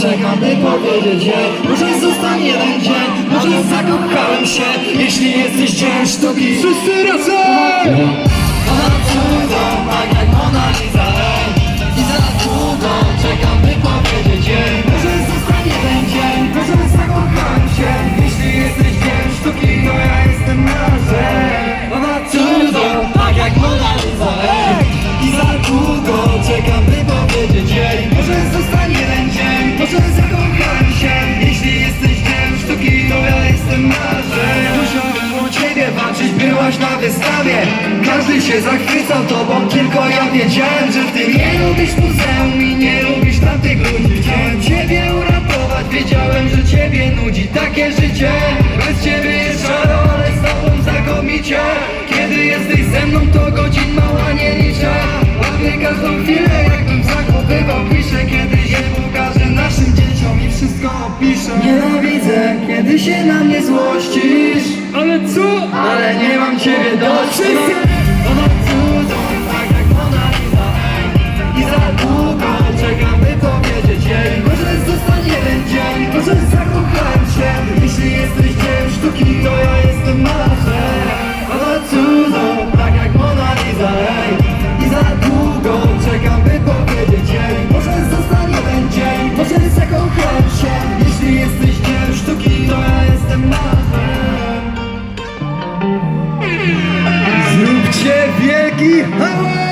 czekam by powiedzieć jej Może zostanie jeden dzień, może zakochałem się Jeśli jesteś dziełem sztuki. Wszyscy razem! Ona cudo, tak jak Mona Lisa na wystawie. Każdy się zachwycał tobą, tylko ja wiedziałem, że ty nie lubisz muzeum i nie lubisz tamtych ludzi. Chciałem ciebie uratować, wiedziałem, że ciebie nudzi takie życie. Bez ciebie jest szaro, ale z tobą znakomicie Kiedy jesteś ze mną, to godzin mała nie liczę. Łapię każdą chwilę, jakbym zachowywał piszę Kiedy się pokażę naszym dzieciom i wszystko opiszę. Nienawidzę, kiedy się na mnie złościsz. Ale co? Ale nie কি হাওয়া